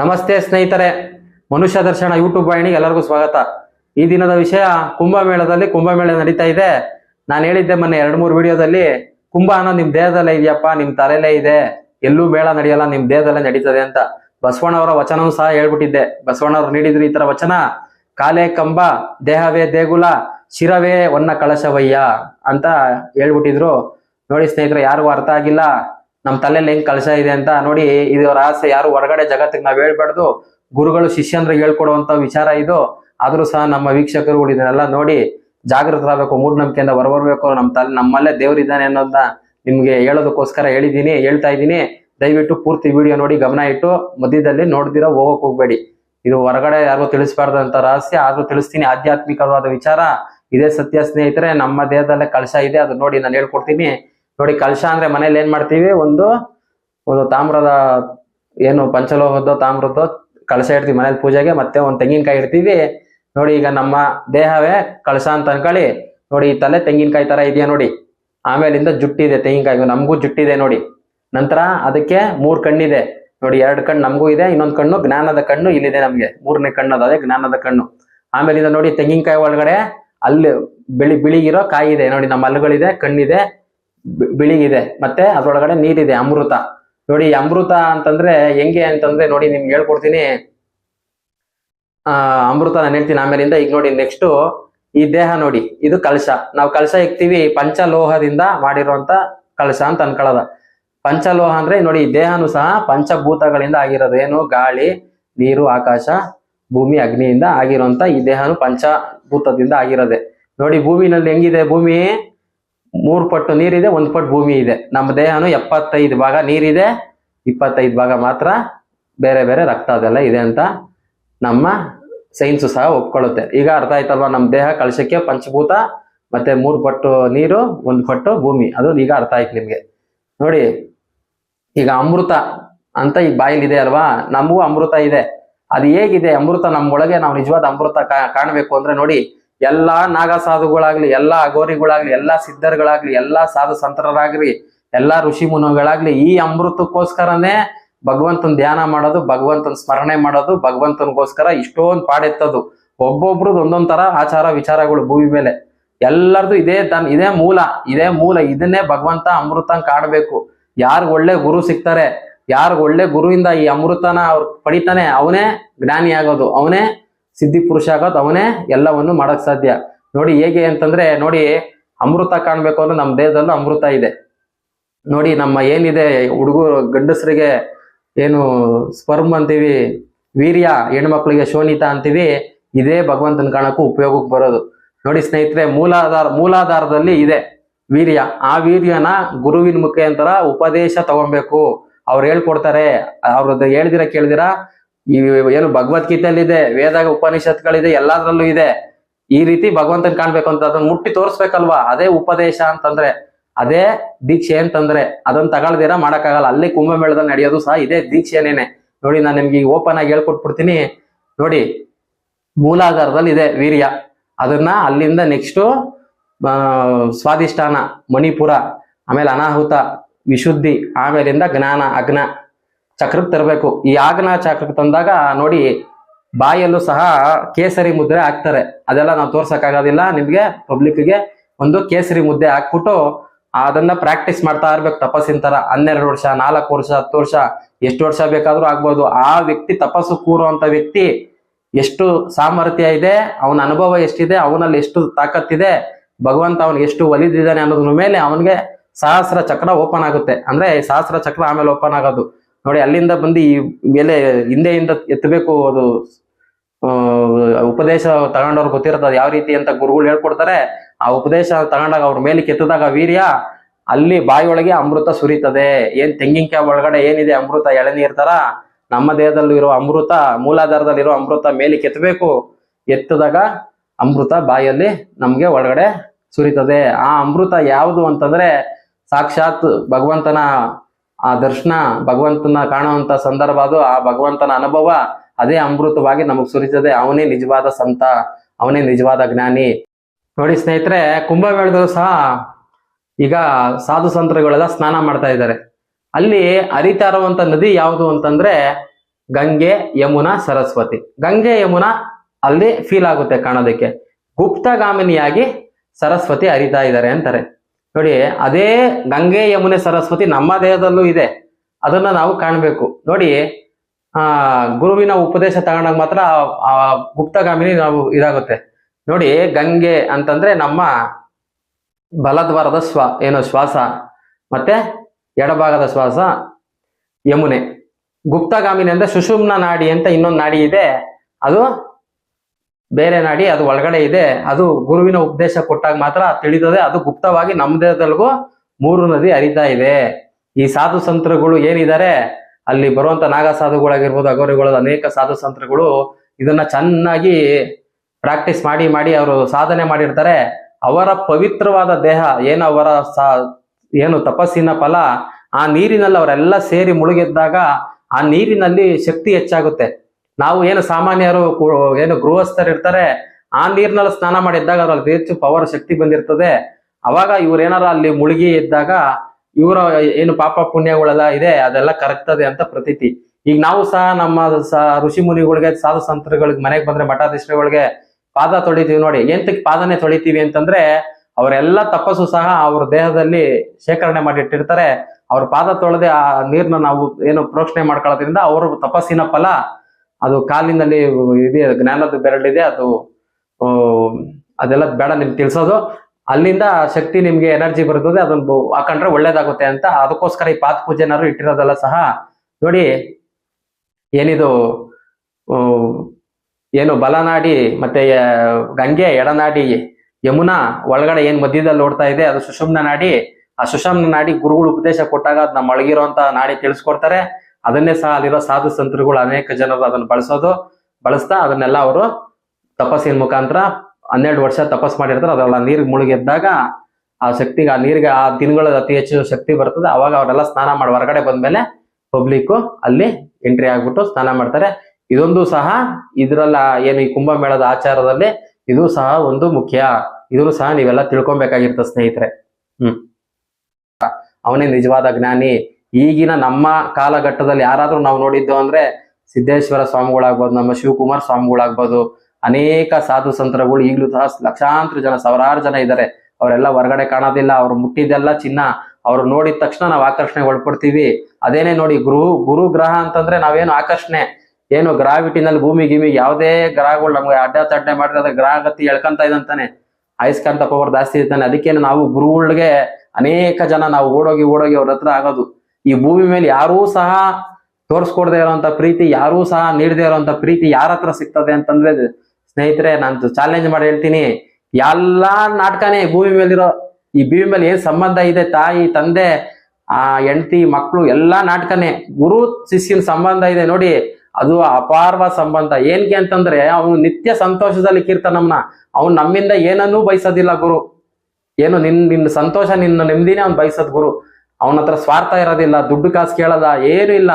ನಮಸ್ತೆ ಸ್ನೇಹಿತರೆ, ಮನುಷ್ಯ ದರ್ಶನ ಯೂಟ್ಯೂಬ್ ವಾಹಿನಿಗೆ ಎಲ್ಲರಿಗೂ ಸ್ವಾಗತ. ಈ ದಿನದ ವಿಷಯ ಕುಂಭಮೇಳದಲ್ಲಿ ಕುಂಭಮೇಳ ನಡೀತಾ ಇದೆ. ನಾನು ಹೇಳಿದ್ದೆ ಮೊನ್ನೆ ಎರಡು ಮೂರು ವಿಡಿಯೋದಲ್ಲಿ, ಕುಂಭ ಅನ್ನೋ ನಿಮ್ ದೇಹದಲ್ಲೇ ಇದೆಯಪ್ಪ, ನಿಮ್ ತಲೆಲೇ ಇದೆ, ಎಲ್ಲೂ ಮೇಳ ನಡೆಯಲ್ಲ, ನಿಮ್ ದೇಹದಲ್ಲೇ ನಡೀತದೆ ಅಂತ ಬಸವಣ್ಣವರ ವಚನವೂ ಸಹ ಹೇಳ್ಬಿಟ್ಟಿದ್ದೆ. ಬಸವಣ್ಣವರು ನೀಡಿದ್ರು ಈ ವಚನ, ಕಾಲೇ ಕಂಬ, ದೇಹವೇ ದೇಗುಲ, ಶಿರವೇ ಒನ್ನ ಕಳಶವಯ್ಯ ಅಂತ ಹೇಳ್ಬಿಟ್ಟಿದ್ರು. ನೋಡಿ ಸ್ನೇಹಿತರೆ, ಯಾರಿಗೂ ಅರ್ಥ ಆಗಿಲ್ಲ. ನಮ್ ತಲೆಯಲ್ಲಿ ಹೆಂಗ್ ಕಳಶ ಇದೆ ಅಂತ ನೋಡಿ ಇದು ರಹಸ್ಯ. ಯಾರು ಹೊರಗಡೆ ಜಗತ್ತಿಗೆ ನಾವ್ ಹೇಳ್ಬಾರ್ದು. ಗುರುಗಳು ಶಿಷ್ಯಂದ್ರಿಗೆ ಹೇಳ್ಕೊಡುವಂತ ವಿಚಾರ ಇದು. ಆದ್ರೂ ಸಹ ನಮ್ಮ ವೀಕ್ಷಕರುಗಳು ಇದನ್ನೆಲ್ಲ ನೋಡಿ ಜಾಗೃತರಾಗಬೇಕು ಮೂಢನಂಬಿಕೆಯಿಂದ ಹೊರಬರ್ಬೇಕು. ನಮ್ಮ ತಲೆ, ನಮ್ಮಲ್ಲೇ ದೇವ್ರಿದ್ದಾನೆ ಅನ್ನೋದನ್ನ ನಿಮ್ಗೆ ಹೇಳೋದಕ್ಕೋಸ್ಕರ ಹೇಳಿದೀನಿ, ಹೇಳ್ತಾ ಇದ್ದೀನಿ. ದಯವಿಟ್ಟು ಪೂರ್ತಿ ವಿಡಿಯೋ ನೋಡಿ ಗಮನ ಇಟ್ಟು ಮಧ್ಯದಲ್ಲಿ ನೋಡ್ದಿರ ಹೋಗಕ್ ಹೋಗ್ಬೇಡಿ. ಇದು ಹೊರಗಡೆ ಯಾರಿಗೂ ತಿಳಿಸ್ಬಾರ್ದಂತ ರಹಸ್ಯ, ಆದ್ರೂ ತಿಳಿಸ್ತೀನಿ. ಆಧ್ಯಾತ್ಮಿಕವಾದ ವಿಚಾರ. ಇದೇ ಸತ್ಯ ಸ್ನೇಹಿತರೆ, ನಮ್ಮ ದೇಹದಲ್ಲೇ ಕಳಶ ಇದೆ. ಅದು ನೋಡಿ ನಾನು ಹೇಳ್ಕೊಡ್ತೀನಿ. ನೋಡಿ ಕಲಶ ಅಂದ್ರೆ ಮನೇಲಿ ಏನ್ ಮಾಡ್ತೀವಿ? ಒಂದು ಒಂದು ತಾಮ್ರದ ಏನು ಪಂಚಲೋಹದ್ದು, ತಾಮ್ರದ್ದು ಕಳಶ ಇಡ್ತೀವಿ ಮನೇಲಿ ಪೂಜೆಗೆ, ಮತ್ತೆ ಒಂದು ತೆಂಗಿನಕಾಯಿ ಇಡ್ತೀವಿ. ನೋಡಿ, ಈಗ ನಮ್ಮ ದೇಹವೇ ಕಳಶ ಅಂತ ಅನ್ಕೊಳ್ಳಿ. ನೋಡಿ, ಈ ತಲೆ ತೆಂಗಿನಕಾಯಿ ತರ ಇದೆಯಾ ನೋಡಿ. ಆಮೇಲಿಂದ ಜುಟ್ಟಿದೆ ತೆಂಗಿನಕಾಯಿ ನಮಗೂ ಜುಟ್ಟಿದೆ ನೋಡಿ. ನಂತರ ಅದಕ್ಕೆ ಮೂರ್ ಕಣ್ಣಿದೆ. ನೋಡಿ, ಎರಡು ಕಣ್ಣು ನಮಗೂ ಇದೆ, ಇನ್ನೊಂದು ಕಣ್ಣು ಜ್ಞಾನದ ಕಣ್ಣು ಇಲ್ಲಿದೆ ನಮ್ಗೆ. ಮೂರನೇ ಕಣ್ಣು ಅದೇ ಜ್ಞಾನದ ಕಣ್ಣು. ಆಮೇಲಿಂದ ನೋಡಿ, ತೆಂಗಿನಕಾಯಿ ಒಳಗಡೆ ಅಲ್ಲಿ ಬಿಳಿ ಬಿಳಿಗಿರೋ ಕಾಯಿ ಇದೆ ನೋಡಿ, ನಮ್ಮ ಹಲ್ಲುಗಳಿದೆ, ಕಣ್ಣಿದೆ. ಬಿಳಿಗಿದೆ, ಮತ್ತೆ ಅದರೊಳಗಡೆ ನೀರಿದೆ, ಅಮೃತ. ನೋಡಿ, ಅಮೃತ ಅಂತಂದ್ರೆ ಹೆಂಗೆ ಅಂತಂದ್ರೆ ನೋಡಿ, ನಿಮ್ಗೆ ಹೇಳ್ಕೊಡ್ತೀನಿ. ಆ, ಅಮೃತ ನಾನು ಹೇಳ್ತೀನಿ ಆಮೇಲಿಂದ. ಈಗ ನೋಡಿ ನೆಕ್ಸ್ಟ್ ಈ ದೇಹ ನೋಡಿ, ಇದು ಕಲಶ. ನಾವು ಕಲಶ ಇಕ್ತೀವಿ ಪಂಚಲೋಹದಿಂದ ಮಾಡಿರುವಂತ ಕಲಶ ಅಂತ ಅನ್ಕೊಳದ ಪಂಚಲೋಹ ಅಂದ್ರೆ ನೋಡಿ ದೇಹನು ಸಹ ಪಂಚಭೂತಗಳಿಂದ ಆಗಿರೋದು. ಏನು? ಗಾಳಿ, ನೀರು, ಆಕಾಶ, ಭೂಮಿ, ಅಗ್ನಿಯಿಂದ ಆಗಿರುವಂತ ಈ ದೇಹನು ಪಂಚಭೂತದಿಂದ ಆಗಿರೋದೆ. ನೋಡಿ, ಭೂಮಿನಲ್ಲಿ ಹೆಂಗಿದೆ ಭೂಮಿ? ಮೂರ್ ಪಟ್ಟು ನೀರಿದೆ, ಒಂದ್ ಪಟ್ಟು ಭೂಮಿ ಇದೆ. ನಮ್ಮ ದೇಹನು ಎಪ್ಪತ್ತೈದು ಭಾಗ ನೀರಿದೆ, ಇಪ್ಪತ್ತೈದು ಭಾಗ ಮಾತ್ರ ಬೇರೆ ಬೇರೆ ರಕ್ತ ಅದೆಲ್ಲ ಇದೆ ಅಂತ ನಮ್ಮ ಸೈನ್ಸ್ ಸಹ ಒಪ್ಕೊಳ್ಳುತ್ತೆ. ಈಗ ಅರ್ಥ ಆಯ್ತಲ್ವಾ, ನಮ್ಮ ದೇಹ ಕಳಶಕ್ಕೆ ಪಂಚಭೂತ, ಮತ್ತೆ ಮೂರು ಪಟ್ಟು ನೀರು, ಒಂದು ಪಟ್ಟು ಭೂಮಿ. ಅದು ಈಗ ಅರ್ಥ ಆಯ್ತು ನಿಮ್ಗೆ. ನೋಡಿ, ಈಗ ಅಮೃತ ಅಂತ ಈ ಬಾಯಿಲಿದೆ ಅಲ್ವಾ? ನಮಗೂ ಅಮೃತ ಇದೆ. ಅದು ಹೇಗಿದೆ? ಅಮೃತ ನಮ್ಮೊಳಗೆ ನಾವು ನಿಜವಾದ ಅಮೃತ ಕಾಣಬೇಕು ಅಂದ್ರೆ ನೋಡಿ ಎಲ್ಲಾ ನಾಗ ಸಾಧುಗಳಾಗ್ಲಿ ಎಲ್ಲಾ ಅಗೋರಿಗಳಾಗ್ಲಿ ಎಲ್ಲಾ ಸಿದ್ಧರ್ಗಳಾಗ್ಲಿ, ಎಲ್ಲಾ ಸಾಧು ಸಂತರಾಗ್ಲಿ ಎಲ್ಲಾ ಋಷಿ ಮುನಿಗಳಾಗ್ಲಿ, ಈ ಅಮೃತಕ್ಕೋಸ್ಕರನೇ ಭಗವಂತನ ಧ್ಯಾನ ಮಾಡೋದು, ಭಗವಂತನ ಸ್ಮರಣೆ ಮಾಡೋದು, ಭಗವಂತನಿಗೋಸ್ಕರ ಇಷ್ಟೊಂದು ಪಾಡೆತ್ತದು. ಒಬ್ಬೊಬ್ರದ್ದು ಒಂದೊಂದ್ ತರ ಆಚಾರ ವಿಚಾರಗಳು ಭೂಮಿ ಮೇಲೆ. ಎಲ್ಲರದು ಇದೇ ತನ್ ಇದೇ ಮೂಲ ಇದೇ ಮೂಲ, ಇದನ್ನೇ ಭಗವಂತ ಅಮೃತ ಕಾಡ್ಬೇಕು. ಯಾರು ಒಳ್ಳೆ ಗುರು ಸಿಗ್ತಾರೆ ಯಾರು ಒಳ್ಳೆ ಗುರುವಿಂದ ಈ ಅಮೃತನ ಅವ್ರು ಪಡಿತಾನೆ, ಅವನೇ ಜ್ಞಾನಿ ಆಗೋದು ಅವನೇ ಸಿದ್ಧಿ ಪುರುಷ ಆಗೋದು ಅವನೇ ಎಲ್ಲವನ್ನು ಮಾಡಕ್ ಸಾಧ್ಯ. ನೋಡಿ ಹೇಗೆ ಅಂತಂದ್ರೆ, ನೋಡಿ ಅಮೃತ ಕಾಣ್ಬೇಕು ಅಂದ್ರೆ ನಮ್ಮ ದೇಹದಲ್ಲೂ ಅಮೃತ ಇದೆ. ನೋಡಿ ನಮ್ಮ ಏನಿದೆ ಹುಡುಗರು ಗಂಡಸರಿಗೆ ಏನು ಸ್ಪರ್ಮ್ ಅಂತೀವಿ, ವೀರ್ಯ, ಹೆಣ್ಮಕ್ಳಿಗೆ ಶೋನಿತ ಅಂತೀವಿ, ಇದೇ ಭಗವಂತನ ಕಾಣಕ್ಕೂ ಉಪಯೋಗಕ್ಕೆ ಬರೋದು. ನೋಡಿ ಸ್ನೇಹಿತರೆ, ಮೂಲಾಧಾರ, ಮೂಲಾಧಾರದಲ್ಲಿ ಇದೆ ವೀರ್ಯ. ಆ ವೀರ್ಯನ ಗುರುವಿನ ಮುಖಾಂತರ ಉಪದೇಶ ತಗೊಬೇಕು. ಅವ್ರು ಹೇಳ್ಕೊಡ್ತಾರೆ, ಅವ್ರದ್ದು ಹೇಳ್ದಿರ ಕೇಳ್ದಿರ ಈ ಏನು ಭಗವದ್ಗೀತೆಯಲ್ಲಿದೆ ವೇದ ಉಪನಿಷತ್ಗಳಿದೆ, ಎಲ್ಲಾದ್ರಲ್ಲೂ ಇದೆ. ಈ ರೀತಿ ಭಗವಂತನ್ ಕಾಣ್ಬೇಕು ಅಂತ ಅದನ್ನ ಮುಟ್ಟಿ ತೋರಿಸ್ಬೇಕಲ್ವಾ? ಅದೇ ಉಪದೇಶ ಅಂತಂದ್ರೆ, ಅದೇ ದೀಕ್ಷೆ ಅಂತಂದ್ರೆ ಅದನ್ನ ತಗೊಳ್ದಿರ, ಮಾಡಕ್ಕಾಗಲ್ಲ. ಅಲ್ಲಿ ಕುಂಭಮೇಳದಲ್ಲಿ ನಡೆಯೋದು ಸಹ ಇದೇ ದೀಕ್ಷೆನೇನೆ ನೋಡಿ, ನಾನು ನಿಮ್ಗೆ ಓಪನ್ ಆಗಿ ಹೇಳ್ಕೊಟ್ಬಿಡ್ತೀನಿ. ನೋಡಿ, ಮೂಲಾಧಾರದಲ್ಲಿ ಇದೆ ವೀರ್ಯ. ಅದನ್ನ ಅಲ್ಲಿಂದ ನೆಕ್ಸ್ಟ್ ಸ್ವಾದಿಷ್ಠಾನ ಮಣಿಪುರ, ಆಮೇಲೆ ಅನಾಹುತ, ವಿಶುದ್ಧಿ, ಆಮೇಲಿಂದ ಜ್ಞಾನ, ಅಗ್ನ. ಚಕ್ರಕ್ಕೆ ತರಬೇಕು. ಈ ಆಗ್ನ ಚಕ್ರಕ್ಕೆ ತಂದಾಗ ನೋಡಿ, ಬಾಯಲ್ಲೂ ಸಹ ಕೇಸರಿ ಮುದ್ರೆ ಹಾಕ್ತಾರೆ. ಅದೆಲ್ಲ ನಾವು ತೋರ್ಸಕ್ಕಾಗೋದಿಲ್ಲ. ನಿಮ್ಗೆ ಪಬ್ಲಿಕ್ಗೆ ಒಂದು ಕೇಸರಿ ಮುದ್ದೆ ಹಾಕ್ಬಿಟ್ಟು ಅದನ್ನ ಪ್ರಾಕ್ಟೀಸ್ ಮಾಡ್ತಾ ಇರ್ಬೇಕು. ತಪಸ್ಸಿನ ತರ ಹನ್ನೆರಡು ವರ್ಷ, ನಾಲ್ಕು ವರ್ಷ, ಹತ್ತು ವರ್ಷ, ಎಷ್ಟು ವರ್ಷ ಬೇಕಾದ್ರೂ ಆಗ್ಬೋದು. ಆ ವ್ಯಕ್ತಿ ತಪಸ್ಸು ಕೂರುವಂತ ವ್ಯಕ್ತಿ ಎಷ್ಟು ಸಾಮರ್ಥ್ಯ ಇದೆ, ಅವನ ಅನುಭವ ಎಷ್ಟಿದೆ, ಅವನಲ್ಲಿ ಎಷ್ಟು ತಾಕತ್ತಿದೆ, ಭಗವಂತ ಅವನಿಗೆ ಎಷ್ಟು ಒಲಿದಿದ್ದಾನೆ ಅನ್ನೋದ್ರ ಮೇಲೆ ಅವನಿಗೆ ಸಹಸ್ರ ಚಕ್ರ ಓಪನ್ ಆಗುತ್ತೆ. ಅಂದ್ರೆ ಸಹಸ್ರ ಚಕ್ರ ಆಮೇಲೆ ಓಪನ್ ಆಗೋದು. ನೋಡಿ, ಅಲ್ಲಿಂದ ಬಂದು ಈ ಮೇಲೆ ಹಿಂದೆಯಿಂದ ಎತ್ತಬೇಕು ಅದು ಉಪದೇಶ ತಗೊಂಡವ್ರು ಗೊತ್ತಿರ್ತದೆ ಯಾವ ರೀತಿ ಅಂತ ಗುರುಗಳು ಹೇಳ್ಕೊಡ್ತಾರೆ. ಆ ಉಪದೇಶ ತಗೊಂಡಾಗ ಅವ್ರ ಮೇಲೆ ಕೆತ್ತದಾಗ ವೀರ್ಯ, ಅಲ್ಲಿ ಬಾಯಿಯೊಳಗೆ ಅಮೃತ ಸುರಿತದೆ. ಏನ್ ತೆಂಗಿನಕಾಯಿ ಒಳಗಡೆ ಏನಿದೆ ಅಮೃತ, ಎಳೆನೀರ್ ತರ, ನಮ್ಮ ದೇಹದಲ್ಲಿ ಇರೋ ಅಮೃತ ಮೂಲಾಧಾರದಲ್ಲಿರೋ ಅಮೃತ ಮೇಲೆ ಕೆತ್ತಬೇಕು. ಎತ್ತದಾಗ ಅಮೃತ ಬಾಯಲ್ಲಿ ನಮ್ಗೆ ಒಳಗಡೆ ಸುರಿತದೆ. ಆ ಅಮೃತ ಯಾವುದು ಅಂತಂದ್ರೆ ಸಾಕ್ಷಾತ್ ಭಗವಂತನ ಆ ದರ್ಶನ ಭಗವಂತನ ಕಾಣುವಂತ ಸಂದರ್ಭ ಅದು, ಆ ಭಗವಂತನ ಅನುಭವ ಅದೇ ಅಮೃತವಾಗಿ ನಮಗ್ ಸುರಿತದೆ. ಅವನೇ ನಿಜವಾದ ಸಂತ, ಅವನೇ ನಿಜವಾದ ಜ್ಞಾನಿ. ನೋಡಿ ಸ್ನೇಹಿತರೆ, ಕುಂಭಮೇಳದಲ್ಲೂ ಸಹ ಈಗ ಸಾಧು ಸಂತರುಗಳೆಲ್ಲ ಸ್ನಾನ ಮಾಡ್ತಾ ಇದ್ದಾರೆ. ಅಲ್ಲಿ ಹರಿತಾ ಇರುವಂತ ನದಿ ಯಾವುದು ಅಂತಂದ್ರೆ ಗಂಗೆ, ಯಮುನಾ, ಸರಸ್ವತಿ. ಗಂಗೆ, ಯಮುನಾ ಅಲ್ಲಿ ಫೀಲ್ ಆಗುತ್ತೆ ಕಾಣೋದಕ್ಕೆ. ಗುಪ್ತಗಾಮಿನಿಯಾಗಿ ಸರಸ್ವತಿ ಹರಿತಾ ಇದ್ದಾರೆ ಅಂತಾರೆ. ನೋಡಿ, ಅದೇ ಗಂಗೆ ಯಮುನೆ ಸರಸ್ವತಿ ನಮ್ಮ ದೇಹದಲ್ಲೂ ಇದೆ. ಅದನ್ನ ನಾವು ಕಾಣಬೇಕು. ನೋಡಿ, ಆ, ಗುರುವಿನ ಉಪದೇಶ ತಗೊಂಡಾಗ ಮಾತ್ರ ಆ- ಗುಪ್ತಗಾಮಿನಿ ನಾವು ಇದಾಗುತ್ತೆ. ನೋಡಿ, ಗಂಗೆ ಅಂತಂದ್ರೆ ನಮ್ಮ ಬಲದ್ವಾರದ ಸ್ವ ಏನು ಶ್ವಾಸ, ಮತ್ತೆ ಎಡಭಾಗದ ಶ್ವಾಸ, ಯಮುನೆ. ಗುಪ್ತಗಾಮಿನಿ ಅಂದ್ರೆ ಸುಷುಮ್ನ ನಾಡಿ ಅಂತ ಇನ್ನೊಂದು ನಾಡಿ ಇದೆ. ಅದು ಬೇರೆ ನಾಡಿ, ಅದು ಒಳಗಡೆ ಇದೆ, ಅದು ಗುರುವಿನ ಉಪದೇಶ ಕೊಟ್ಟಾಗ ಮಾತ್ರ ತಿಳಿದದೆ, ಅದು ಗುಪ್ತವಾಗಿ ನಮ್ಮ ದೇಹದಲ್ಲಿಗೂ ಮೂರು ನದಿ ಹರಿತಾ ಇದೆ. ಈ ಸಾಧು ಸಂತರುಗಳು ಏನಿದ್ದಾರೆ? ಅಲ್ಲಿ ಬರುವಂತ ನಾಗ ಸಾಧುಗಳಾಗಿರ್ಬೋದು ಅಗೋರಿಗಳು ಅನೇಕ ಸಾಧು ಸಂತರುಗಳು ಇದನ್ನ ಚೆನ್ನಾಗಿ ಪ್ರಾಕ್ಟೀಸ್ ಮಾಡಿ ಮಾಡಿ ಅವರು ಸಾಧನೆ ಮಾಡಿರ್ತಾರೆ. ಅವರ ಪವಿತ್ರವಾದ ದೇಹ, ಏನು ಅವರ ಸಾ, ಏನು ತಪಸ್ಸಿನ ಫಲ, ಆ ನೀರಿನಲ್ಲಿ ಅವರೆಲ್ಲ ಸೇರಿ ಮುಳುಗಿದ್ದಾಗ ಆ ನೀರಿನಲ್ಲಿ ಶಕ್ತಿ ಹೆಚ್ಚಾಗುತ್ತೆ. ನಾವು ಏನು ಸಾಮಾನ್ಯರು ಏನು ಗೃಹಸ್ಥರು ಇರ್ತಾರೆ ಆ ನೀರಿನಲ್ಲಿ ಸ್ನಾನ ಮಾಡಿದ್ದಾಗ ಅದ್ರಲ್ಲಿ ಹೆಚ್ಚು ಪವರ್ ಶಕ್ತಿ ಬಂದಿರ್ತದೆ. ಅವಾಗ ಇವ್ರೇನಾರ ಅಲ್ಲಿ ಮುಳುಗಿ ಇದ್ದಾಗ ಇವರ ಏನು ಪಾಪ ಪುಣ್ಯಗಳೆಲ್ಲ ಇದೆ, ಅದೆಲ್ಲ ಕರಗ್ತದೆ ಅಂತ ಪ್ರತೀತಿ. ಈಗ ನಾವು ಸಹ ನಮ್ಮ ಋಷಿ ಮುನಿಗಳಿಗೆ, ಸಾಧು ಸಂತರುಗಳಿಗೆ, ಮನೆಗೆ ಬಂದ್ರೆ ಮಠಾಧೀಶರುಗಳಿಗೆ ಪಾದ ತೊಳಿತೀವಿ ನೋಡಿ. ಎಂತಕ್ಕೆ ಪಾದನೆ ತೊಳಿತೀವಿ ಅಂತಂದ್ರೆ, ಅವರೆಲ್ಲ ತಪಸ್ಸು ಸಹ ಅವ್ರ ದೇಹದಲ್ಲಿ ಶೇಖರಣೆ ಮಾಡಿಟ್ಟಿರ್ತಾರೆ. ಅವ್ರ ಪಾದ ತೊಳೆದೇ ಆ ನೀರ್ನ ನಾವು ಏನು ಪ್ರೋಕ್ಷಣೆ ಮಾಡ್ಕೊಳ್ಳೋದ್ರಿಂದ ಅವ್ರ ತಪಸ್ಸಿನ ಫಲ ಅದು ಕಾಲಿನಲ್ಲಿ ಇದೆ ಜ್ಞಾನದ ಬೆರಳಿದೆ, ಅದು ಅದೆಲ್ಲ ಬೇಡ ನಿಮ್ಗೆ ತಿಳಿಸೋದು. ಅಲ್ಲಿಂದ ಶಕ್ತಿ ನಿಮ್ಗೆ ಎನರ್ಜಿ ಬರ್ತದೆ ಅದನ್ನ ಹಾಕೊಂಡ್ರೆ ಒಳ್ಳೇದಾಗುತ್ತೆ ಅಂತ. ಅದಕ್ಕೋಸ್ಕರ ಈ ಪಾತ್ ಪೂಜೆನಾರು ಇಟ್ಟಿರೋದೆಲ್ಲ ಸಹ. ನೋಡಿ, ಏನಿದು ಏನು ಬಲನಾಡಿ ಮತ್ತೆ ಗಂಗೆ ಎಡನಾಡಿ ಯಮುನಾ ಒಳಗಡೆ ಏನ್ ಮಧ್ಯದಲ್ಲಿ ನೋಡ್ತಾ ಇದೆ, ಅದು ಸುಷಮ್ನ ನಾಡಿ. ಆ ಸುಷಮ್ನ ನಾಡಿ ಗುರುಗಳು ಉಪದೇಶ ಕೊಟ್ಟಾಗ ಅದ್ ನಮ್ಮ ಒಳಗಿರುವಂತ ನಾಡಿ ತಿಳಿಸ್ಕೊಡ್ತಾರೆ. ಅದನ್ನೇ ಸಹ ಅಲ್ಲಿರೋ ಸಾಧು ಸಂತರುಗಳು ಅನೇಕ ಜನರು ಅದನ್ನ ಬಳಸೋದು, ಬಳಸ್ತಾ ಅದನ್ನೆಲ್ಲ ಅವರು ತಪಸ್ಸಿನ ಮುಖಾಂತರ ಹನ್ನೆರಡು ವರ್ಷ ತಪಸ್ ಮಾಡಿರ್ತಾರೆ. ಅದೆಲ್ಲ ನೀರಿಗೆ ಮುಳುಗಿದ್ದಾಗ ಆ ಶಕ್ತಿಗೆ, ಆ ನೀರಿಗೆ ಆ ದಿನಗಳ ಅತಿ ಹೆಚ್ಚು ಶಕ್ತಿ ಬರ್ತದೆ. ಅವಾಗ ಅವರೆಲ್ಲ ಸ್ನಾನ ಮಾಡಿ ಹೊರಗಡೆ ಬಂದ್ಮೇಲೆ ಪಬ್ಲಿಕ್ ಅಲ್ಲಿ ಎಂಟ್ರಿ ಆಗ್ಬಿಟ್ಟು ಸ್ನಾನ ಮಾಡ್ತಾರೆ. ಇದೊಂದು ಸಹ ಇದ್ರಲ್ಲ ಏನು ಈ ಕುಂಭಮೇಳದ ಆಚಾರದಲ್ಲಿ ಇದು ಸಹ ಒಂದು ಮುಖ್ಯ. ಇದನ್ನು ಸಹ ನೀವೆಲ್ಲ ತಿಳ್ಕೊಬೇಕಾಗಿರ್ತದೆ ಸ್ನೇಹಿತರೆ. ಹ್ಮ್. ಅವನೇ ನಿಜವಾದ ಜ್ಞಾನಿ. ಈಗಿನ ನಮ್ಮ ಕಾಲಘಟ್ಟದಲ್ಲಿ ಯಾರಾದ್ರೂ ನಾವು ನೋಡಿದ್ದು ಅಂದ್ರೆ ಸಿದ್ದೇಶ್ವರ ಸ್ವಾಮಿಗಳಾಗ್ಬೋದು, ನಮ್ಮ ಶಿವಕುಮಾರ್ ಸ್ವಾಮಿಗಳಾಗ್ಬೋದು, ಅನೇಕ ಸಾಧು ಸಂತರುಗಳು, ಈಗಲೂ ಸಹ ಲಕ್ಷಾಂತರ ಜನ, ಸಾವಿರಾರು ಜನ ಇದ್ದಾರೆ. ಅವರೆಲ್ಲ ಹೊರಗಡೆ ಕಾಣೋದಿಲ್ಲ, ಅವ್ರು ಮುಟ್ಟಿದ್ದೆಲ್ಲ ಚಿನ್ನ. ಅವ್ರು ನೋಡಿದ ತಕ್ಷಣ ನಾವು ಆಕರ್ಷಣೆ ಒಳಪಡ್ತೀವಿ. ಅದೇನೆ ನೋಡಿ, ಗುರು ಗುರು ಗ್ರಹ ಅಂತಂದ್ರೆ ನಾವೇನು ಆಕರ್ಷಣೆ? ಏನು ಗ್ರಾವಿಟಿನಲ್ಲಿ ಭೂಮಿ, ಗಿಮಿ, ಯಾವುದೇ ಗ್ರಹಗಳು ನಮ್ಗೆ ಅಡ್ಡ ತಡ್ಡೆ ಮಾಡಿದ್ರೆ ಅದ್ರ ಗ್ರಹ ಗತಿ ಎಳ್ಕೊಂತ ಇದಂತಾನೆ ಅಯಸ್ಕಾಂತ ಪವರ್ ಜಾಸ್ತಿ ಇರ್ತಾನೆ ಅದಕ್ಕೆ ನಾವು ಗುರುಗಳಿಗೆ ಅನೇಕ ಜನ ನಾವು ಓಡೋಗಿ ಓಡೋಗಿ ಅವ್ರ ಹತ್ರ ಆಗೋದು. ಈ ಭೂಮಿ ಮೇಲೆ ಯಾರೂ ಸಹ ತೋರಿಸ್ಕೊಡ್ದೇ ಇರೋಂಥ ಪ್ರೀತಿ, ಯಾರೂ ಸಹ ನೀಡದೇ ಇರೋಂಥ ಪ್ರೀತಿ ಯಾರ ಹತ್ರ ಸಿಗ್ತದೆ ಅಂತಂದ್ರೆ ಸ್ನೇಹಿತರೆ, ನಾನು ಚಾಲೆಂಜ್ ಮಾಡಿ ಹೇಳ್ತೀನಿ. ಎಲ್ಲಾ ನಾಟಕನೇ ಭೂಮಿ ಮೇಲಿರೋ, ಈ ಭೂಮಿ ಮೇಲೆ ಏನ್ ಸಂಬಂಧ ಇದೆ ತಾಯಿ, ತಂದೆ, ಆ, ಹೆಂಡತಿ ಮಕ್ಕಳು ಎಲ್ಲಾ ನಾಟಕನೇ. ಗುರು, ಶಿಷ್ಯನ ಸಂಬಂಧ ಇದೆ ನೋಡಿ, ಅದು ಅಪಾರ್ವ ಸಂಬಂಧ. ಏನ್ಗೆ ಅಂತಂದ್ರೆ, ಅವನು ನಿತ್ಯ ಸಂತೋಷದಲ್ಲಿ ಕೀರ್ತನಮ್ನ. ಅವನು ನಮ್ಮಿಂದ ಏನನ್ನೂ ಬಯಸೋದಿಲ್ಲ ಗುರು. ಏನು ನಿನ್ ನಿನ್ನ ಸಂತೋಷ ನಿನ್ನ ನೆಮ್ಮದಿನೇ ಅವ್ನು ಬಯಸೋದ್ ಗುರು. ಅವನ ಹತ್ರ ಸ್ವಾರ್ಥ ಇರೋದಿಲ್ಲ, ದುಡ್ಡು ಕಾಸು ಕೇಳಲ್ಲ, ಏನು ಇಲ್ಲ.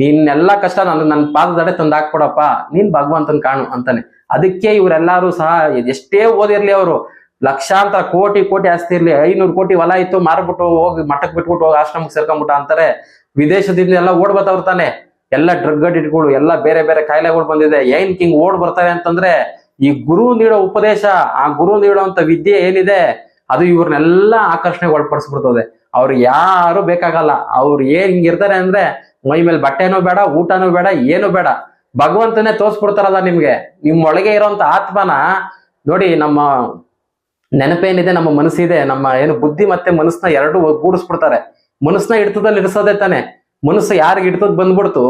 ನಿನ್ನೆಲ್ಲ ಕಷ್ಟ ನನ್ ನನ್ನ ಪಾದದಡೆ ತಂದು ಹಾಕ್ಬಿಡಪ್ಪ ನೀನ್ ಭಗವಂತನ್ ಕಾಣು ಅಂತಾನೆ. ಅದಕ್ಕೆ ಇವರೆಲ್ಲರೂ ಸಹ ಎಷ್ಟೇ ಓದಿರ್ಲಿ ಅವರು, ಲಕ್ಷಾಂತರ ಕೋಟಿ ಕೋಟಿ ಆಸ್ತಿ ಇರ್ಲಿ, ಐನೂರು ಕೋಟಿ ಹೊಲ ಇತ್ತು, ಮಾರ್ಬಿಟ್ಟು ಹೋಗಿ ಮಠಕ್ ಬಿಟ್ಬಿಟ್ಟು ಹೋಗಿ ಆಶ್ರಮಕ್ಕೆ ಸೇರ್ಕೊಂಡ್ಬಿಟ್ಟ ಅಂತಾರೆ. ವಿದೇಶದಿಂದ ಎಲ್ಲ ಓಡ್ ತಾನೆ. ಎಲ್ಲ ಡ್ರಗ್ ಅಡಿಟ್ಗಳು, ಎಲ್ಲ ಬೇರೆ ಬೇರೆ ಕಾಯಿಲೆಗಳು ಬಂದಿದೆ. ಏನ್ ಕಿಂಗ್ ಓಡ್ ಬರ್ತಾರೆ ಅಂತಂದ್ರೆ, ಈ ಗುರು ನೀಡೋ ಉಪದೇಶ, ಆ ಗುರು ನೀಡುವಂತ ವಿದ್ಯೆ ಏನಿದೆ, ಅದು ಇವ್ರನ್ನೆಲ್ಲ ಆಕರ್ಷಣೆಗೆ ಒಳಪಡಿಸ್ಬಿಡ್ತದೆ ಅವ್ರು ಯಾರು ಬೇಕಾಗಲ್ಲ. ಅವ್ರು ಏನ್ ಹಿಂಗಿರ್ತಾರೆ ಅಂದ್ರೆ ಮೈ ಮೇಲೆ ಬಟ್ಟೆನೂ ಬೇಡ, ಊಟನೂ ಬೇಡ, ಏನು ಬೇಡ. ಭಗವಂತನೇ ತೋರ್ಸ್ಬಿಡ್ತಾರಲ್ಲ ನಿಮ್ಗೆ. ನಿಮ್ ಒಳಗೆ ಇರೋಂತ ಆತ್ಮನ ನೋಡಿ ನಮ್ಮ ನೆನಪೇನಿದೆ, ನಮ್ಮ ಮನಸ್ಸಿದೆ, ನಮ್ಮ ಏನು ಬುದ್ಧಿ ಮತ್ತೆ ಮನಸ್ಸನ್ನ ಎರಡು ಗೂಡಿಸ್ಬಿಡ್ತಾರೆ ಮನಸ್ಸನ್ನ ಹಿಡ್ತದಲ್ಲಿ ಇರಿಸೋದೇ ತಾನೆ. ಮನಸ್ಸು ಯಾರಿಗೆ ಹಿಡ್ತದ್ ಬಂದ್ಬಿಡ್ತು,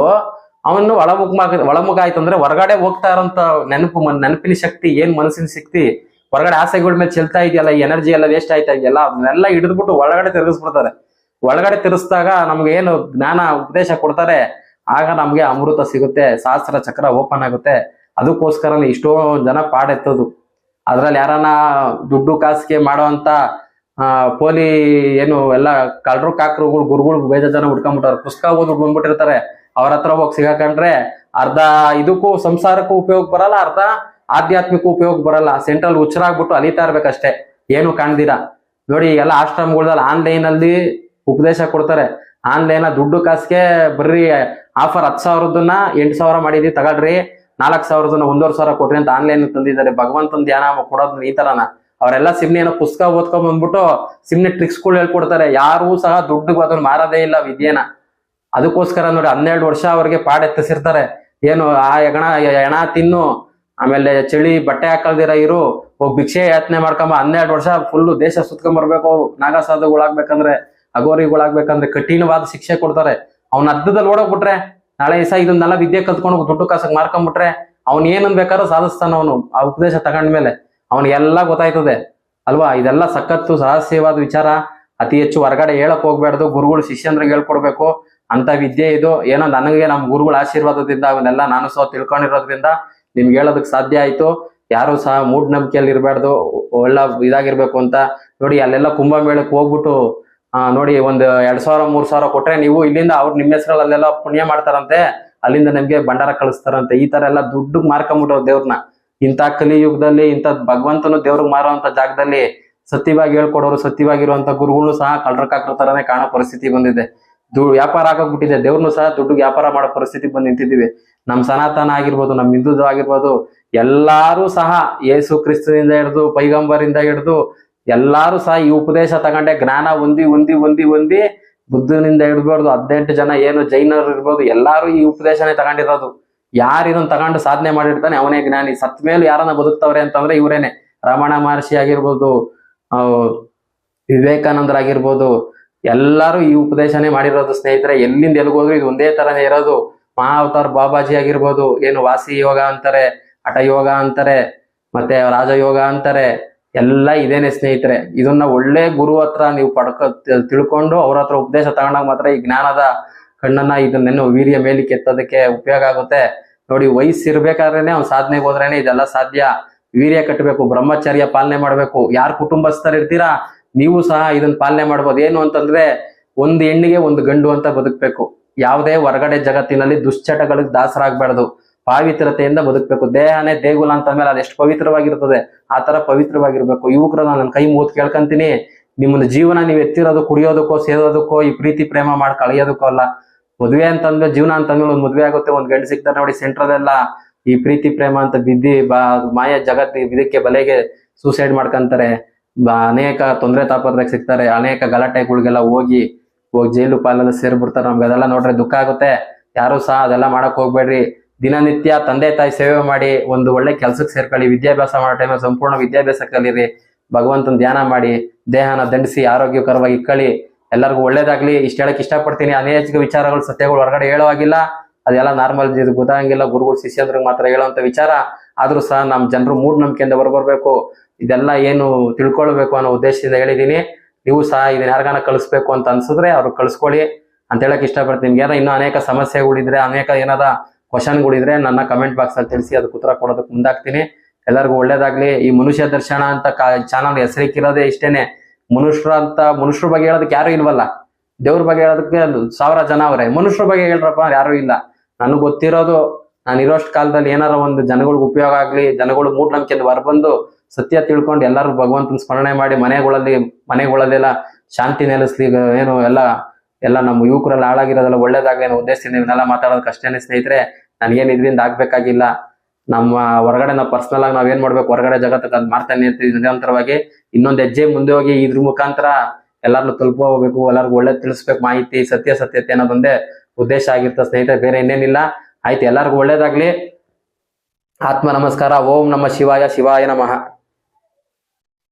ಅವನು ಒಳಮುಖ ಒಳಮುಖ ಆಯ್ತು ಅಂದ್ರೆ ಹೊರಗಡೆ ಹೋಗ್ತಾ ಇರೋಂತ ನೆನಪು ನೆನಪಿನ ಶಕ್ತಿ, ಏನ್ ಮನಸ್ಸಿನ ಶಕ್ತಿ ಹೊರಗಡೆ ಆಸೆಗಳ ಮೇಲೆ ಚೆಲ್ತಾ ಇದೆಯಲ್ಲ ಎನರ್ಜಿ ಎಲ್ಲ ವೇಸ್ಟ್ ಆಯ್ತಾ ಇದೆಯಲ್ಲ, ಅದನ್ನೆಲ್ಲ ಹಿಡಿದ್ಬಿಟ್ಟು ಒಳಗಡೆ ತಿರುಗಿಸ್ಬಿಡ್ತಾರೆ. ಒಳಗಡೆ ತಿರುಸ್ದಾಗ ನಮ್ಗೆ ಏನು ಜ್ಞಾನ ಉಪದೇಶ ಕೊಡ್ತಾರೆ, ಆಗ ನಮ್ಗೆ ಅಮೃತ ಸಿಗುತ್ತೆ, ಸಹಸ್ರ ಚಕ್ರ ಓಪನ್ ಆಗುತ್ತೆ. ಅದಕ್ಕೋಸ್ಕರನೇ ಇಷ್ಟೋ ಜನ ಪಾಡೆತ್ತದು. ಅದ್ರಲ್ಲಿ ಯಾರನ್ನ ದುಡ್ಡು ಕಾಸಿಗೆ ಮಾಡುವಂತ, ಆ, ಪೋಲಿ ಏನು ಎಲ್ಲ ಕಳ್ರು ಕಾಕ್ರುಗಳು, ಗುರುಗಳು ಬೇಜ ಜನ ಹುಡ್ಕೊಂಡ್ಬಿಟ್ಟಾರೆ ಪುಸ್ತಕ ಓದ್ ಬಂದ್ಬಿಟ್ಟಿರ್ತಾರೆ. ಅವ್ರ ಹತ್ರ ಹೋಗಿ ಸಿಗಾಕಂಡ್ರೆ ಅರ್ಧ ಇದಕ್ಕೂ, ಸಂಸಾರಕ್ಕೂ ಉಪಯೋಗ ಬರಲ್ಲ, ಅರ್ಧ ಆಧ್ಯಾತ್ಮಿಕ ಉಪಯೋಗ ಬರಲ್ಲ. ಸೆಂಟ್ರಲ್ ಹುಚ್ಚರಾಗ್ಬಿಟ್ಟು ಅಲಿತಾ ಇರ್ಬೇಕಷ್ಟೇ. ಏನು ಕಾಣ್ದಿರಾ? ನೋಡಿ, ಈಗೆಲ್ಲ ಆಶ್ರಮಗಳದಲ್ಲಿ ಆನ್ಲೈನ್ ಅಲ್ಲಿ ಉಪದೇಶ ಕೊಡ್ತಾರೆ. ಆನ್ಲೈನ್ ದುಡ್ಡು ಕಾಸಿಗೆ ಬರ್ರಿ, ಆಫರ್ ಹತ್ತು ಸಾವಿರದನ್ನ ಎಂಟು ಸಾವಿರ ಮಾಡಿದ್ವಿ ತಗೊಳ್ರಿ. ನಾಲ್ಕು ಸಾವಿರದನ್ನ ಒಂದೂವರೆ ಸಾವಿರ ಕೊಟ್ರಿ ಅಂತ ಆನ್ಲೈನ್ ತಂದಿದ್ದಾರೆ. ಭಗವಂತನ ಧ್ಯಾನ ಕೊಡೋದ್ ಈ ತರನ. ಅವರೆಲ್ಲ ಸಿಮ್ನೆ ಏನೋ ಪುಸ್ತಕ ಓದ್ಕೊಂಡ್ ಬಂದ್ಬಿಟ್ಟು ಸಿಮ್ನೆ ಟ್ರಿಕ್ಸ್ಗಳು ಹೇಳ್ಕೊಡ್ತಾರೆ. ಯಾರು ಸಹ ದುಡ್ಡು ಅದನ್ನ ಮಾರದೇ ಇಲ್ಲ ವಿದ್ಯೆನ. ಅದಕ್ಕೋಸ್ಕರ ನೋಡಿ ಹನ್ನೆರಡು ವರ್ಷ ಅವ್ರಿಗೆ ಪಾಡೆತ್ತಿಸಿರ್ತಾರೆ ಏನು ಆ ಹೆಗಣ ಹೆಣ ತಿನ್ನು ಆಮೇಲೆ ಚಳಿ ಬಟ್ಟೆ ಹಾಕಲ್ದಿರ ಇರು, ಹೋಗಿ ಭಿಕ್ಷೆ ಯಾತನೆ ಮಾಡ್ಕೊಂಬ, ಹನ್ನೆರಡು ವರ್ಷ ಫುಲ್ ದೇಶ ಸುತ್ಕೊಂಡ್ ಬರ್ಬೇಕು ಅವ್ರು. ನಾಗಸಾಧುಗಳಾಗ್ಬೇಕಂದ್ರೆ ಅಗೋರಿಗಳಾಗ್ಬೇಕಂದ್ರೆ ಕಠಿಣವಾದ ಶಿಕ್ಷೆ ಕೊಡ್ತಾರೆ. ಅವ್ನ ಅರ್ಧದಲ್ಲಿ ಓಡೋಗ್ಬಿಟ್ರೆ, ನಾಳೆ ದಿವಸ ಇದನ್ನೆಲ್ಲ ವಿದ್ಯೆ ಕಲ್ತ್ಕೊಂಡು ದುಡ್ಡು ಕಾಸಕ್ ಮಾರ್ಕೊಂಡ್ಬಿಟ್ರೆ ಅವ್ನ್ ಏನನ್ ಬೇಕಾದ್ರೂ ಸಾಧಿಸ್ತಾನ ಅವನು, ಆ ಉಪದೇಶ ತಗೊಂಡ್ಮೇಲೆ ಅವನಿಗೆಲ್ಲ ಗೊತ್ತಾಯ್ತದೆ. ಅಲ್ವಾ? ಇದೆಲ್ಲ ಸಖತ್ತು ಸಹಸ್ಯವಾದ ವಿಚಾರ. ಅತಿ ಹೆಚ್ಚು ಹೊರಗಡೆ ಹೇಳಕ್ ಹೋಗ್ಬಾರ್ದು ಗುರುಗಳು, ಶಿಷ್ಯಂದ್ರಿಗೆ ಹೇಳ್ಕೊಡ್ಬೇಕು. ಅಂತ ವಿದ್ಯೆ ಇದು. ಏನೋ ನನಗೆ ನಮ್ಮ ಗುರುಗಳ ಆಶೀರ್ವಾದದಿಂದ, ಅವನ್ನೆಲ್ಲ ನಾನು ಸಹ ತಿಳ್ಕೊಂಡಿರೋದ್ರಿಂದ ನಿಮ್ಗೆ ಹೇಳೋದಕ್ಕೆ ಸಾಧ್ಯ ಆಯ್ತು. ಯಾರು ಸಹ ಮೂಢನಂಬಿಕೆಯಲ್ಲಿ ಇರಬಾರ್ದು. ಒಳ್ಳೆ ಇದಾಗಿರ್ಬೇಕು ಅಂತ ನೋಡಿ, ಅಲ್ಲೆಲ್ಲ ಕುಂಭಮೇಳಕ್ಕೆ ಹೋಗ್ಬಿಟ್ಟು ನೋಡಿ, ಒಂದು ಎರಡ್ ಸಾವಿರ, ಮೂರ್ ಸಾವಿರ ಕೊಟ್ರೆ ನೀವು ಇಲ್ಲಿಂದ ಅವ್ರ ನಿಮ್ಮ ಹೆಸರಲ್ಲಿ ಅಲ್ಲೆಲ್ಲ ಪುಣ್ಯ ಮಾಡ್ತಾರಂತೆ. ಅಲ್ಲಿಂದ ನಿಮ್ಗೆ ಭಂಡಾರ ಕಳಿಸ್ತಾರಂತೆ. ಈ ತರ ಎಲ್ಲ ದುಡ್ಡು ಮಾರ್ಕೊಂಬಿಟ್ಟು ದೇವ್ರನ್ನ ಇಂಥ ಕಲಿಯುಗದಲ್ಲಿ, ಇಂಥ ಭಗವಂತನು ದೇವ್ರಿಗೆ ಮಾರುವಂತ ಜಾಗದಲ್ಲಿ ಸತ್ಯವಾಗಿ ಹೇಳ್ಕೊಡೋರು ಸತ್ಯವಾಗಿರುವಂತ ಗುರುಗಳು ಸಹ ಕಳ್ರಕಾಕ್ರ ತರನೇ ಕಾಣೋ ಪರಿಸ್ಥಿತಿ ಬಂದಿದೆ. ವ್ಯಾಪಾರ ಆಗೋಗ್ಬಿಟ್ಟಿದೆ. ದೇವ್ರನ್ನು ಸಹ ದುಡ್ಡು ವ್ಯಾಪಾರ ಮಾಡೋ ಪರಿಸ್ಥಿತಿ ಬಂದು ನಿಂತಿದ್ದೀವಿ. ನಮ್ಮ ಸನಾತನ ಆಗಿರ್ಬೋದು ನಮ್ಮ ಹಿಂದೂ ಆಗಿರ್ಬೋದು, ಎಲ್ಲಾರು ಸಹ ಯೇಸು ಕ್ರಿಸ್ತನಿಂದ ಹಿಡಿದು, ಪೈಗಂಬರಿಂದ ಹಿಡಿದು, ಎಲ್ಲಾರು ಸಹ ಈ ಉಪದೇಶ ತಗೊಂಡೆ. ಜ್ಞಾನ ಹೊಂದಿ ಹೊಂದಿ ಹೊಂದಿ ಹೊಂದಿ ಬುದ್ಧನಿಂದ ಹಿಡ್ಬಾರ್ದು. ಹದಿನೆಂಟು ಜನ ಏನು ಜೈನರು ಇರ್ಬೋದು, ಎಲ್ಲಾರು ಈ ಉಪದೇಶನೇ ತಗೊಂಡಿರೋದು. ಯಾರು ಇದನ್ನ ತಗೊಂಡು ಸಾಧನೆ ಮಾಡಿರ್ತಾನೆ? ಅವನೇ ಜ್ಞಾನಿ. ಸತ್ ಮೇಲೆ ಯಾರನ್ನ ಬದುಕ್ತವ್ರೆ ಅಂತಂದ್ರೆ ಇವರೇನೆ. ರಮಣ ಮಹರ್ಷಿ ಆಗಿರ್ಬೋದು ವಿವೇಕಾನಂದರಾಗಿರ್ಬೋದು ಎಲ್ಲಾರು ಈ ಉಪದೇಶನೇ ಮಾಡಿರೋದು ಸ್ನೇಹಿತರೆ, ಎಲ್ಲಿಂದ ಎಲ್ಗೋದ್ರು ಇದು ಒಂದೇ ತರನೇ ಇರೋದು. ಮಹಾ ಅವತಾರ್ ಬಾಬಾಜಿ ಆಗಿರ್ಬೋದು, ಏನು ವಾಸಿ ಯೋಗ ಅಂತಾರೆ, ಹಠ ಯೋಗ ಅಂತಾರೆ, ಮತ್ತೆ ರಾಜಯೋಗ ಅಂತಾರೆ, ಎಲ್ಲ ಇದೇನೆ ಸ್ನೇಹಿತರೆ. ಇದನ್ನ ಒಳ್ಳೆ ಗುರು ಹತ್ರ ನೀವು ಪಡ್ಕ ತಿಳ್ಕೊಂಡು ಅವ್ರ ಹತ್ರ ಉಪದೇಶ ತಗೊಂಡಾಗ ಮಾತ್ರ ಈ ಜ್ಞಾನದ ಕಣ್ಣನ್ನ ಇದನ್ನೇನು ವೀರ್ಯ ಮೇಲಿಕ್ಕೆ ಎತ್ತೋದಕ್ಕೆ ಉಪಯೋಗ ಆಗುತ್ತೆ. ನೋಡಿ, ವಯಸ್ಸಿರ್ಬೇಕಾದ್ರೇನೆ, ಅವ್ನು ಸಾಧನೆಗೆ ಹೋದ್ರೇನೆ ಇದೆಲ್ಲ ಸಾಧ್ಯ. ವೀರ್ಯ ಕಟ್ಟಬೇಕು, ಬ್ರಹ್ಮಚರ್ಯ ಪಾಲನೆ ಮಾಡ್ಬೇಕು. ಯಾರ್ ಕುಟುಂಬಸ್ಥರು ಇರ್ತೀರಾ ನೀವು ಸಹ ಇದನ್ನ ಪಾಲನೆ ಮಾಡ್ಬೋದು ಏನು ಅಂತಂದ್ರೆ ಒಂದು ಹೆಣ್ಣಿಗೆ ಒಂದು ಗಂಡು ಅಂತ ಬದುಕಬೇಕು. ಯಾವುದೇ ಹೊರಗಡೆ ಜಗತ್ತಿನಲ್ಲಿ ದುಶ್ಚಟಗಳಿಗೆ ದಾಸರಾಗಬಾರ್ದು. ಪಾವಿತ್ರತೆಯಿಂದ ಬದುಕಬೇಕು. ದೇಹನೇ ದೇಗುಲ ಅಂತ ಮೇಲೆ ಅದೆಷ್ಟು ಪವಿತ್ರವಾಗಿರ್ತದೆ, ಆ ತರ ಪವಿತ್ರವಾಗಿರ್ಬೇಕು. ಯುವಕರು, ನಾನು ನನ್ನ ಕೈ ಮೂತ್ ಕೇಳ್ಕೊಂತೀನಿ. ನಿಮ್ಮನ್ನ ಜೀವನ ನೀವು ಎತ್ತಿರೋದು, ಕುಡಿಯೋದಕ್ಕೋ ಸೇರೋದಕ್ಕೋ ಈ ಪ್ರೀತಿ ಪ್ರೇಮ ಮಾಡಿ ಕಳಿಯೋದಕ್ಕೋ ಅಲ್ಲ. ಮದುವೆ ಅಂತಂದ್ರೆ ಜೀವನ ಅಂತಂದ್ರೆ ಒಂದು ಮದುವೆ ಆಗುತ್ತೆ, ಒಂದು ಗಂಡು ಸಿಗ್ತಾರೆ ನೋಡಿ, ಸೆಂಟ್ರದೆಲ್ಲ ಈ ಪ್ರೀತಿ ಪ್ರೇಮ ಅಂತ ಬಿದ್ದಿ ಬಾ ಮಾಯ ಜಗತ್ ಇದಕ್ಕೆ ಬಲೆಗೆ ಸೂಸೈಡ್ ಮಾಡ್ಕೊಂತಾರೆ. ಅನೇಕ ತೊಂದರೆ ತಾಪತ್ರಕ್ಕೆ ಸಿಗ್ತಾರೆ. ಅನೇಕ ಗಲಾಟೆಗಳಿಗೆಲ್ಲ ಹೋಗಿ ಹೋಗಿ ಜೈಲು ಪಾಲೆಲ್ಲ ಸೇರ್ಬಿಡ್ತಾರೆ ನಮ್ಗೆ. ಅದೆಲ್ಲ ನೋಡ್ರೆ ದುಃಖ ಆಗುತ್ತೆ. ಯಾರು ಸಹ ಅದೆಲ್ಲ ಮಾಡಕ್ ಹೋಗ್ಬೇಡ್ರಿ. ದಿನನಿತ್ಯ ತಂದೆ ತಾಯಿ ಸೇವೆ ಮಾಡಿ ಒಂದು ಒಳ್ಳೆ ಕೆಲ್ಸಕ್ಕೆ ಸೇರ್ಕೊಳ್ಳಿ. ವಿದ್ಯಾಭ್ಯಾಸ ಮಾಡೋ ಟೈಮಲ್ಲಿ ಸಂಪೂರ್ಣ ವಿದ್ಯಾಭ್ಯಾಸ ಕಲೀರಿ ಭಗವಂತನ ಧ್ಯಾನ ಮಾಡಿ, ದೇಹನ ದಂಡಿಸಿ, ಆರೋಗ್ಯಕರವಾಗಿ ಇಕ್ಕಳಿ ಎಲ್ಲರಿಗೂ ಒಳ್ಳೇದಾಗ್ಲಿ. ಇಷ್ಟ ಹೇಳಕ್ ಇಷ್ಟಪಡ್ತೀನಿ. ಅನೇಕ ವಿಚಾರಗಳು, ಸತ್ಯಗಳು ಹೊರಗಡೆ ಹೇಳೋ ಆಗಿಲ್ಲ ಅದೆಲ್ಲ ನಾರ್ಮಲ್ ಇದು ಗೊತ್ತಾಗಂಗಿಲ್ಲ. ಗುರುಗಳು, ಶಿಷ್ಯಂದ್ರಿಗೆ ಮಾತ್ರ ಹೇಳುವಂತ ವಿಚಾರ. ಆದ್ರೂ ಸಹ ನಮ್ಮ ಜನರು ಮೂಢನಂಬಿಕೆಯಿಂದ ಹೊರಬರ್ಬೇಕು ಇದೆಲ್ಲ ಏನು ತಿಳ್ಕೊಳ್ಬೇಕು ಅನ್ನೋ ಉದ್ದೇಶದಿಂದ ಹೇಳಿದ್ದೀನಿ. ನೀವು ಸಹ ಇದನ್ನ ಯಾರಿಗಾನ ಕಳಿಸ್ಬೇಕು ಅಂತ ಅನ್ಸಿದ್ರೆ ಅವ್ರು ಕಳಿಸ್ಕೊಳ್ಳಿ ಅಂತ ಹೇಳಕ್ ಇಷ್ಟಪಡ್ತೀನಿ. ನಿಮ್ಗೆ ಏನೋ ಇನ್ನೂ ಅನೇಕ ಸಮಸ್ಯೆಗಳಿದ್ರೆ ಅನೇಕ ಏನಾರ ಕ್ವಶನ್ಗಳಿದ್ರೆ ನನ್ನ ಕಮೆಂಟ್ ಬಾಕ್ಸ್ ಅಲ್ಲಿ ತಿಳಿಸಿ ಅದಕ್ಕೆ ಉತ್ತರ ಕೊಡೋದಕ್ಕೆ ಮುಂದಾಗ್ತೀನಿ. ಎಲ್ಲರಿಗೂ ಒಳ್ಳೇದಾಗ್ಲಿ. ಈ ಮನುಷ್ಯ ದರ್ಶನ ಅಂತ ಚಾನಲ್ ಹೆಸರಿಕ್ಕಿರೋದೇ ಇಷ್ಟೇನೆ. ಮನುಷ್ಯರ ಅಂತ, ಮನುಷ್ಯರ ಬಗ್ಗೆ ಹೇಳೋದಕ್ಕೆ ಯಾರು ಇಲ್ವಲ್ಲ. ದೇವ್ರ ಬಗ್ಗೆ ಹೇಳೋದಕ್ಕೆ ಸಾವಿರ ಜನ ಅವರೇ. ಮನುಷ್ಯರ ಬಗ್ಗೆ ಹೇಳ್ರಪ್ಪ ಯಾರು ಇಲ್ಲ. ನನಗೆ ಗೊತ್ತಿರೋದು ನಾನು ಇರೋಷ್ಟು ಕಾಲದಲ್ಲಿ ಏನಾರ ಒಂದು ಜನಗಳಿಗೆ ಉಪಯೋಗ ಆಗ್ಲಿ, ಜನಗಳು ಮೂಢನಂಬಿಕೆಯಿಂದ ಹೊರಬಂದು ಸತ್ಯ ತಿಳ್ಕೊಂಡು ಎಲ್ಲರೂ ಭಗವಂತನ ಸ್ಮರಣೆ ಮಾಡಿ ಮನೆಗಳಲ್ಲಿ, ಮನೆಗಳಲ್ಲೆಲ್ಲ ಶಾಂತಿ ನೆಲೆಸ್ಲಿ ಏನು ಎಲ್ಲ ಎಲ್ಲ ನಮ್ಮ ಯುವಕರಲ್ಲಿ ಹಾಳಾಗಿರೋದೆಲ್ಲ ಒಳ್ಳೇದಾಗಲಿ ಅನ್ನೋ ಉದ್ದೇಶದಿಂದ ಇವನ್ನೆಲ್ಲ ಮಾತಾಡೋದಕ್ಕೆ ಸ್ನೇಹಿತರೆ ನನಗೇನು ಇದರಿಂದ ಆಗ್ಬೇಕಾಗಿಲ್ಲ. ನಮ್ಮ ಹೊರಗಡೆ ನಾವು ಪರ್ಸನಲ್ ಆಗಿ ನಾವೇನ್ ಮಾಡ್ಬೇಕು? ಹೊರಗಡೆ ಜಗತ್ತಕ್ಕೆ ಅದ್ ಮಾಡ್ತಾನೆ ಇರ್ತೀವಿ ನಿರಂತರವಾಗಿ. ಇನ್ನೊಂದು ಹೆಜ್ಜೆ ಮುಂದೆ ಹೋಗಿ ಇದ್ರ ಮುಖಾಂತರ ತಲುಪ ತಲುಪೋಗ್ಬೇಕು ಎಲ್ಲರಿಗೂ ಒಳ್ಳೆ ತಿಳಿಸ್ಬೇಕು. ಮಾಹಿತಿ, ಸತ್ಯ, ಸತ್ಯತೆ ಅನ್ನೋದೊಂದೇ ಉದ್ದೇಶ ಆಗಿರ್ತದೆ ಸ್ನೇಹಿತರೆ, ಬೇರೆ ಇನ್ನೇನಿಲ್ಲ. ಆಯ್ತು, ಎಲ್ಲರಿಗೂ ಒಳ್ಳೇದಾಗ್ಲಿ. ಆತ್ಮ ನಮಸ್ಕಾರ. ಓಂ ನಮ ಶಿವಾಯ ಶಿವಾಯ ನಮಃ.